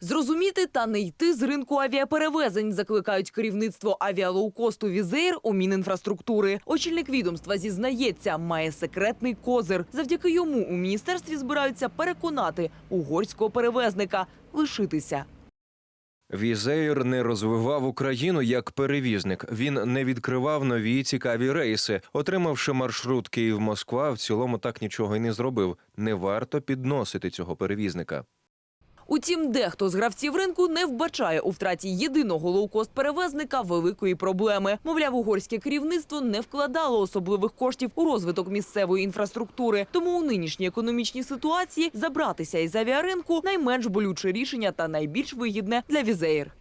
зрозуміти та не йти з ринку авіаперевезень, закликають керівництво авіалоукосту Візеєр у Мінінфраструктури. Очільник відомства зізнається, має секретний козир. Завдяки йому у міністерстві збираються переконати угорського перевезника лишитися. Візеєр не розвивав Україну як перевізник. Він не відкривав нові цікаві рейси. Отримавши маршрут Київ-Москва, в цілому так нічого й не зробив. Не варто підносити цього перевізника. Утім, дехто з гравців ринку не вбачає у втраті єдиного лоукост-перевезника великої проблеми. Мовляв, угорське керівництво не вкладало особливих коштів у розвиток місцевої інфраструктури. Тому у нинішній економічній ситуації забратися із авіаринку найменш болюче рішення та найбільш вигідне для Візеєр.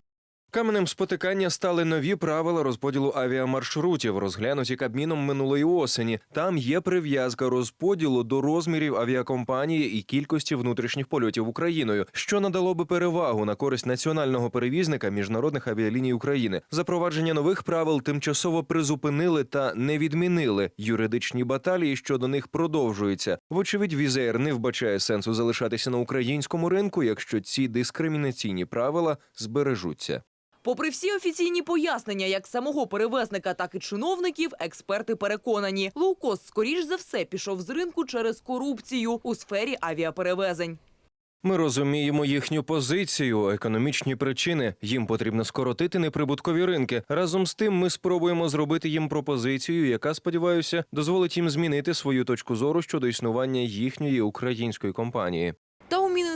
Каменем спотикання стали нові правила розподілу авіамаршрутів, розглянуті Кабміном минулої осені. Там є прив'язка розподілу до розмірів авіакомпанії і кількості внутрішніх польотів Україною, що надало би перевагу на користь національного перевізника міжнародних авіаліній України. Запровадження нових правил тимчасово призупинили та не відмінили. Юридичні баталії щодо них продовжуються. Вочевидь, Візеєр не вбачає сенсу залишатися на українському ринку, якщо ці дискримінаційні правила збережуться. Попри всі офіційні пояснення, як самого перевезника, так і чиновників, експерти переконані, лоукост скоріш за все пішов з ринку через корупцію у сфері авіаперевезень. Ми розуміємо їхню позицію, економічні причини. Їм потрібно скоротити неприбуткові ринки. Разом з тим, ми спробуємо зробити їм пропозицію, яка, сподіваюся, дозволить їм змінити свою точку зору щодо існування їхньої української компанії.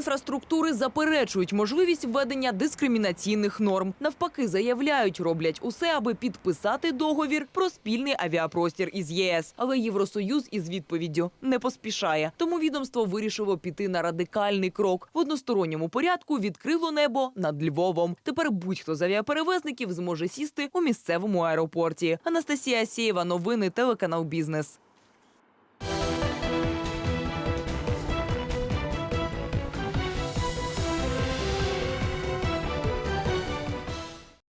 Мінінфраструктури заперечують можливість введення дискримінаційних норм. Навпаки, заявляють, роблять усе, аби підписати договір про спільний авіапростір із ЄС. Але Євросоюз із відповіддю не поспішає. Тому відомство вирішило піти на радикальний крок. В односторонньому порядку відкрило небо над Львовом. Тепер будь-хто з авіаперевезників зможе сісти у місцевому аеропорті. Анастасія Сєєва, новини, телеканал Бізнес.